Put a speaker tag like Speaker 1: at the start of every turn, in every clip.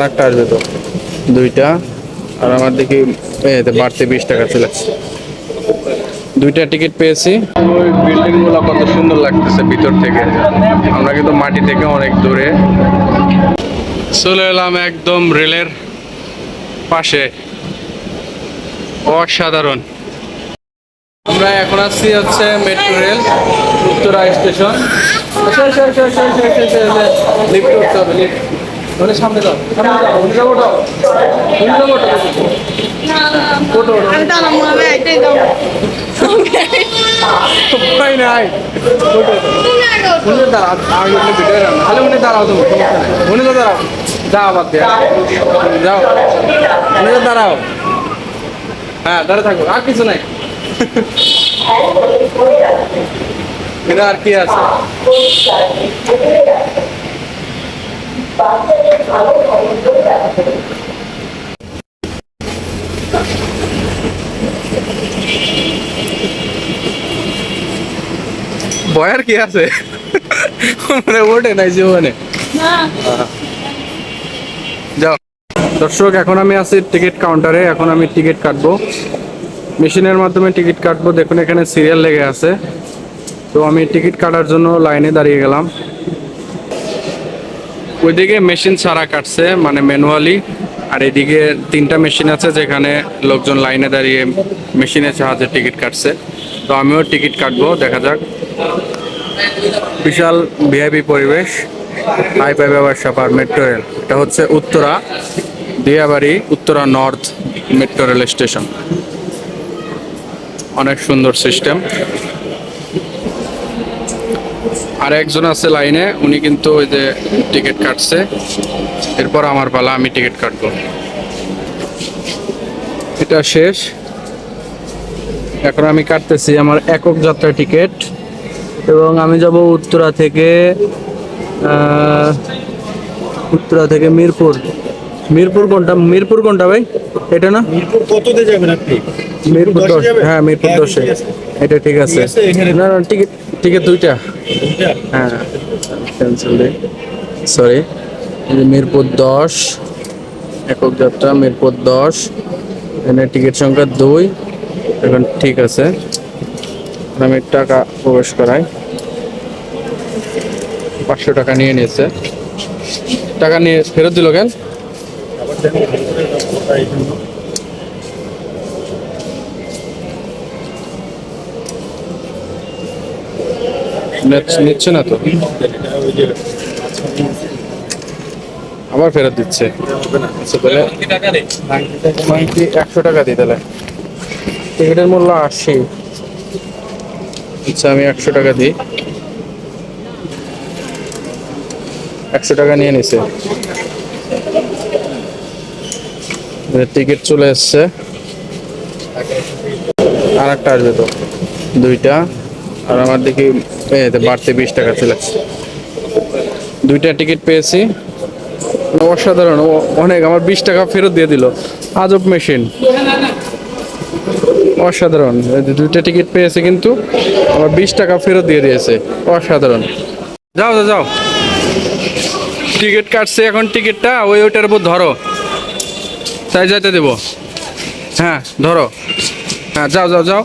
Speaker 1: আর একটা আসবে তো দুইটা আর আমার দেখি বাড়তে বিশ টাকা আসছে। দুইটা টিকিট পেয়েছি ওই বিল্ডিংগুলো কত সুন্দর লাগতেছে ভিতর থেকে আমরা কিন্তু মাটি থেকে অনেক দূরে চলে এলাম একদম রেলের পাশে অসাধারণ আমরা এখন আসছি হচ্ছে metro rail Uttara station lift উঠতে হবে লিফট ওটা সামনে যাও সামনে যাও ওটা যাও ওটা ওটা যাও ওটা
Speaker 2: আমি এটাই দাও।
Speaker 1: নাই। উনি দাঁড়াও দাঁড়াও তুমি সমস্যা নাই। উনি তো দাঁড়াও। যাও বাদ দিয়ে। যাও। উনি দাঁড়াও। হ্যাঁ দাঁড়া থাকো। আর কিছু নাই। এটা আর কি আছে? বয়ার কি আছে? মানে ওঠে নাই জীবনে। যাও। দর্শক, এখন আমি আছি টিকিট কাউন্টারে, এখন আমি টিকিট কাটবো। মেশিনের মাধ্যমে টিকিট কাটবো। দেখুন, এখানে সিরিয়াল লেগে আছে। তো আমি টিকিট কাটার জন্য লাইনে দাঁড়িয়ে গেলাম। ওইদিকে মেশিন ছাড়া কাটছে মানে ম্যানুয়ালি। আর এদিকে তিনটা মেশিন আছে যেখানে লোকজন লাইনে দাঁড়িয়ে মেশিনের সাহায্যে টিকিট কাটছে। তো আমিও টিকিট কাটবো, দেখা যাক। বিশাল ভিআইপি পরিবেশ হাই ব্যবহার সাপার মেট্রো রেল। এটা হচ্ছে Uttara, Diabari, Uttara north metro rail station. অনেক সুন্দর সিস্টেম। আর একজন আছে লাইনে, উনি কিন্তু ওই যে টিকিট কাটছে। এরপর আমার পালা, আমি টিকিট কাটবো। এটা শেষ। এখন আমি কাটতেছি আমার একক যাত্রা টিকিট। এবং আমি যাব উত্তরা থেকে উত্তরা থেকে মিরপুর। মিরপুর কোনটা? মিরপুর কোনটা ভাই? এটা না?
Speaker 3: মিরপুর কততে যাবেন আপনি?
Speaker 1: মিরপুর দশ হ্যাঁ মিরপুর
Speaker 3: হ্যাঁ,
Speaker 1: দশে। এটা ঠিক আছে। না না টিকিট টিকিট দুইটা? হ্যাঁ। ক্যান্সেল দিই সরি মিরপুর দশ একক যাত্রা মিরপুর দশ। এখানে টিকিট সংখ্যা দুই। এখন ঠিক আছে। আমি টাকা প্রবেশ করাই। পাঁচশো টাকা নিয়ে নিয়েছে। টাকা নিয়ে ফেরত দিল কেন?
Speaker 3: ভিতরে এই জন্য।
Speaker 1: নিচ্ছে না তো আবার ফেরত দিচ্ছে। আচ্ছা একশো টাকা দিই তাহলে টিকিটের মূল্য আশি আচ্ছা আমি একশো টাকা দিই একশো টাকা নিয়ে নিছে টিকিট চলে এসছে। আর একটা আসবে তো, দুইটা। আর আমার দেখি বাড়তে বিশ টাকা চলে দুইটা টিকিট পেয়েছি। অসাধারণ অনেক, আমার বিশ টাকা ফেরত দিয়ে দিল। আজব মেশিন অসাধারণ দুইটা টিকিট পেয়েছে কিন্তু আমার বিশ টাকা ফেরত দিয়ে দিয়েছে। অসাধারণ। যাও যাও যাও। টিকিট কাটছে এখন টিকিটটা ওই ওইটার উপর ধরো। তাই যাইতে দেবো। হ্যাঁ ধরো। হ্যাঁ যাও যাও যাও।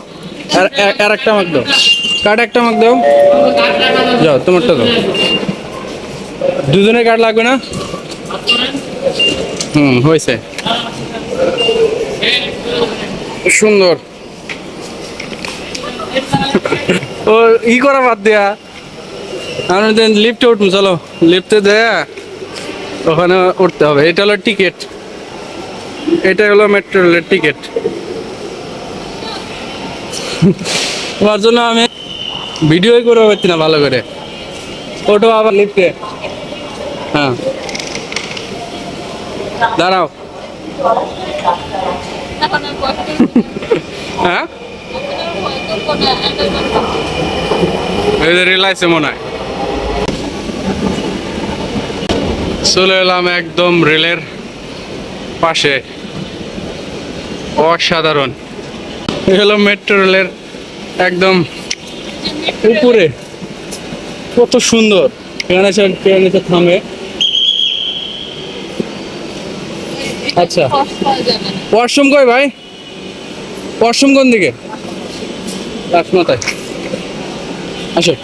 Speaker 1: আর আর- একটা মাক দাও। কার্ড একটা মাক দাও। যাও, তোমারটা দাও। দুজনের কার্ড লাগবে না? হুম, হয়েছে। সুন্দর। ও, ই করা বাদ দেয়া। আমরা লিফটে উঠুন, চলো। লিফটে দেয়া। ওখানে উঠতে হবে। এটা হলো টিকিট এটা হলো মেট্রো রেলের টিকিট তোমার জন্য আমি ভিডিওই করে পারছি না ভালো করে। ওটো আবার লিফটে হ্যাঁ। দাঁড়াও। হ্যাঁ? মনে হয়। চলে এলাম একদম রেলের পাশে। অসাধারণ। হলো মেট্রো রেলের একদম উপরে। কত সুন্দর। ট্রেন এসে থামে। আচ্ছা। ওয়াশরুম কই ভাই? ওয়াশরুম কোন দিকে? রাজমাতায় আসো।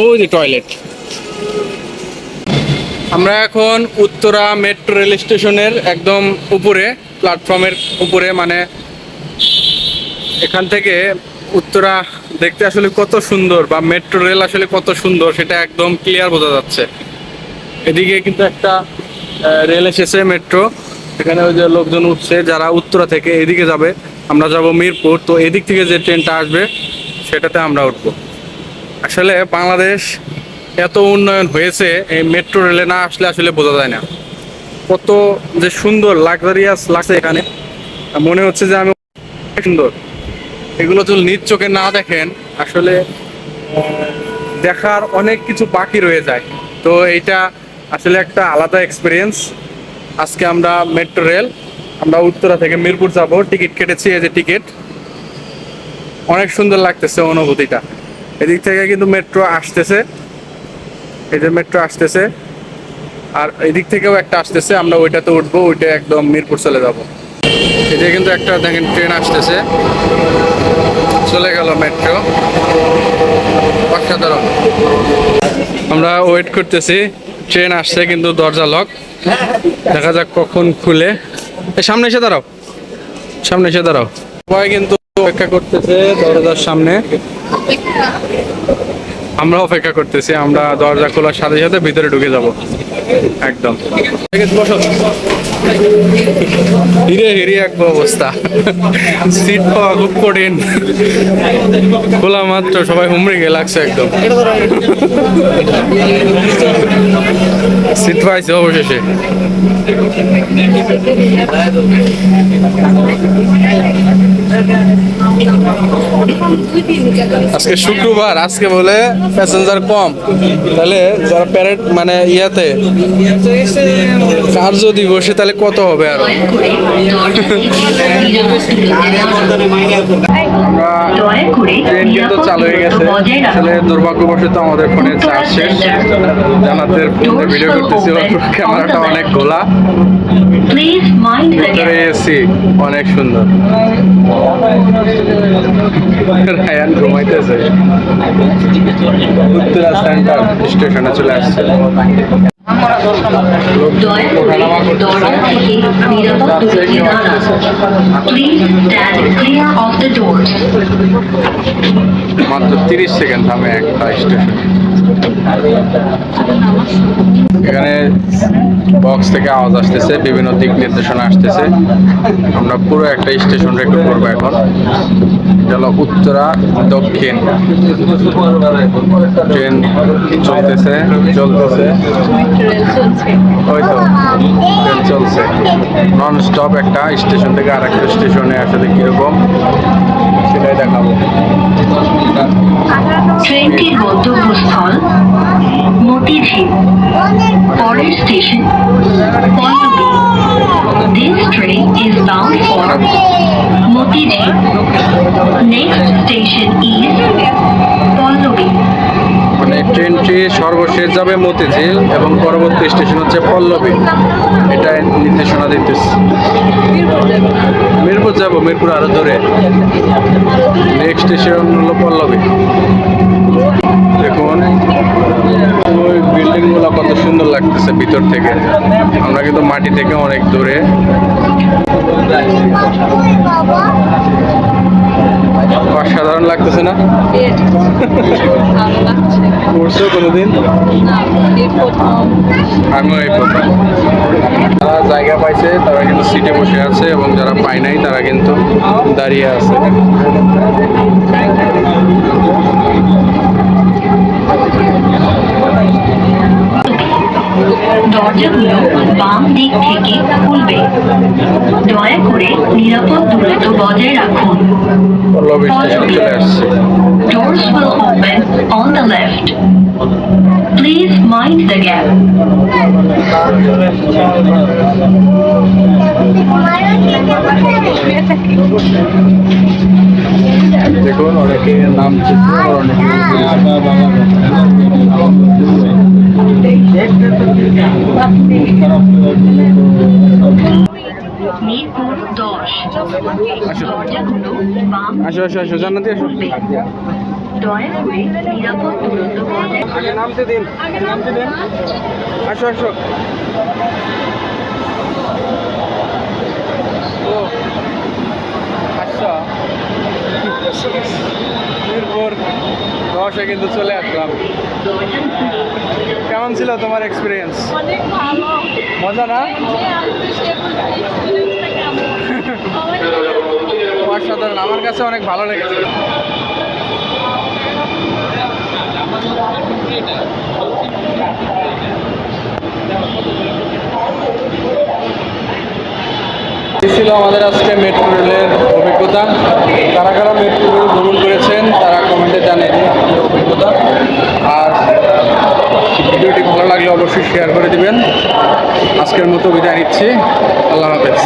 Speaker 1: ওই যে টয়লেট আমরা এখন উত্তরা মেট্রো রেল স্টেশনের একদম উপরে, প্ল্যাটফর্মের উপরে মানে এখান থেকে উত্তরা দেখতে আসলে কত সুন্দর বা মেট্রো রেল আসলে কত সুন্দর সেটা একদম ক্লিয়ার বোঝা যাচ্ছে। এদিকে কিন্তু একটা রেল এসেছে মেট্রো, এখানে ওই যে লোকজন উঠছে যারা উত্তরা থেকে এদিকে যাবে। আমরা যাব মিরপুর, তো এদিক থেকে যে ট্রেনটা আসবে, সেটাতে আমরা উঠব। আসলে বাংলাদেশ এত উন্নয়ন হয়েছে, এই মেট্রো রেলে না আসলে আসলে বোঝা যায় না। কত যে সুন্দর লাক্সারিয়াস লাগছে এখানে। মনে হচ্ছে যে আমি সুন্দর। এগুলো যদি নিজ চোখে না দেখেন, আসলে দেখার অনেক কিছু বাকি রয়ে যায়। তো এইটা আসলে একটা আলাদা এক্সপিরিয়েন্স আজকে আমরা মেট্রো রেল আমরা উত্তরা থেকে মিরপুর যাব, টিকিট কেটেছি এই যে টিকিট। অনেক সুন্দর লাগতেছে অনুভূতিটা। এদিক থেকে কিন্তু মেট্রো আসতেছে। যে মেট্রো আসতেছে। আর এদিক থেকেও একটা আসতেছে, আমরা ওইটাতে উঠবো, ওইটা একদম মিরপুর চলে যাব। এটা কিন্তু একটা দেখেন ট্রেন আসতেছে। চলে গেল মেট্রো অসাধারণ। আমরা ওয়েট করতেছি ট্রেন আসছে কিন্তু দরজা লক দেখা যাক কখন খুলে। সামনে এসে দাঁড়াও। সামনে এসে দাঁড়াও। সবাই কিন্তু অপেক্ষা করতেছে দরজার সামনে। আমরা অপেক্ষা করতেছি, আমরা দরজা খোলার সাথে সাথে ভিতরে ঢুকে যাব। একদম। হিরে হিরে এক অবস্থা। সিট পাওয়া খুব কঠিন। খোলা মাত্র, সবাই হুমড়ে গিয়ে লাগছে একদম। সিট পাইছে অবশেষে। আজকে শুক্রবার আজকে বলে প্যাসেঞ্জার কম। তাহলে যারা প্যারেড মানে ইয়াতে কার্য দিবসে তাহলে কত হবে আরও? ট্রেন কিন্তু চালু হয়ে গেছে। আসলে দুর্ভাগ্যবশত আমাদের ফোনে চার্জ শেষ। জানাতের ফোনে ভিডিও করতেছিল ক্যামেরাটা অনেক গোলা। ভিতরে এসি অনেক সুন্দর। রায়ান ঘুমাইতেছে। উত্তরা সেন্টার স্টেশনে চলে আসছে। মাত্র তিরিশ সেকেন্ড থামে একটা স্টেশন এখানে বক্স থেকে আওয়াজ আসতেছে, বিভিন্ন দিক নির্দেশনা আসতেছে। আমরা পুরো একটা স্টেশন রেকর্ড করব এখন। হলো উত্তরা, দক্ষিণ। ট্রেন চলতেছে চলতেছে। ওই তো ট্রেন চলছে। নন স্টপ একটা স্টেশন থেকে আর একটা স্টেশনে আসলে কীরকম সেটাই দেখাবো।
Speaker 4: ট্রেনটির গন্তব্যস্থল মতিঝিল পরের station Pallabi. This train is bound for Motijhil. Next station is
Speaker 1: সর্বশেষ যাবে মতিঝিল এবং পরবর্তী স্টেশন হচ্ছে পল্লবী। এটা নির্দেশনা দিতেছে। মিরপুর যাব, মিরপুর আরও দূরে। নেক্সট স্টেশন হলো পল্লবী। দেখুন, ওই বিল্ডিংগুলো কত সুন্দর লাগতেছে ভিতর থেকে। আমরা কিন্তু মাটি থেকে অনেক দূরে। অসাধারণ লাগতেছে না? করছ কোনোদিন? আমিও এই প্রথম। যারা জায়গা পাইছে তারা কিন্তু সিটে বসে আছে এবং যারা পায় নাই তারা কিন্তু দাঁড়িয়ে আছে।
Speaker 4: দরজাগুলো বাম দিক থেকে খুলবে। দয়া করে নিরাপদ দূরত্ব বজায় রাখুন। Doors will open on the left. Please mind the gap.
Speaker 1: দেখুন অনেকে নাম
Speaker 4: মিরপুর দশ। দরজাগুলো বাম
Speaker 1: আসো আসো আসো জান্নাতি আসো।
Speaker 4: দয়া করে নিরাপদ দূরত্ব বজায়
Speaker 1: আগে নামতে দিন। নামতে দিন। আসো আসো। ও আচ্ছা মিরপুর দশে কিন্তু চলে আসলাম। কেমন ছিল তোমার এক্সপিরিয়েন্স মজা না? অসাধারণ আমার কাছে অনেক ভালো লেগেছে। ছিল আমাদের আজকে মেট্রো রেলের অভিজ্ঞতা। কারা কারা মেট্রো রেল ভ্রমণ করেছেন, তারা কমেন্টে আপনাদের অভিজ্ঞতা। আর ভিডিওটি ভালো লাগলে অবশ্যই শেয়ার করে দিবেন। আজকের মতো বিদায় নিচ্ছি। আল্লাহ হাফেজ।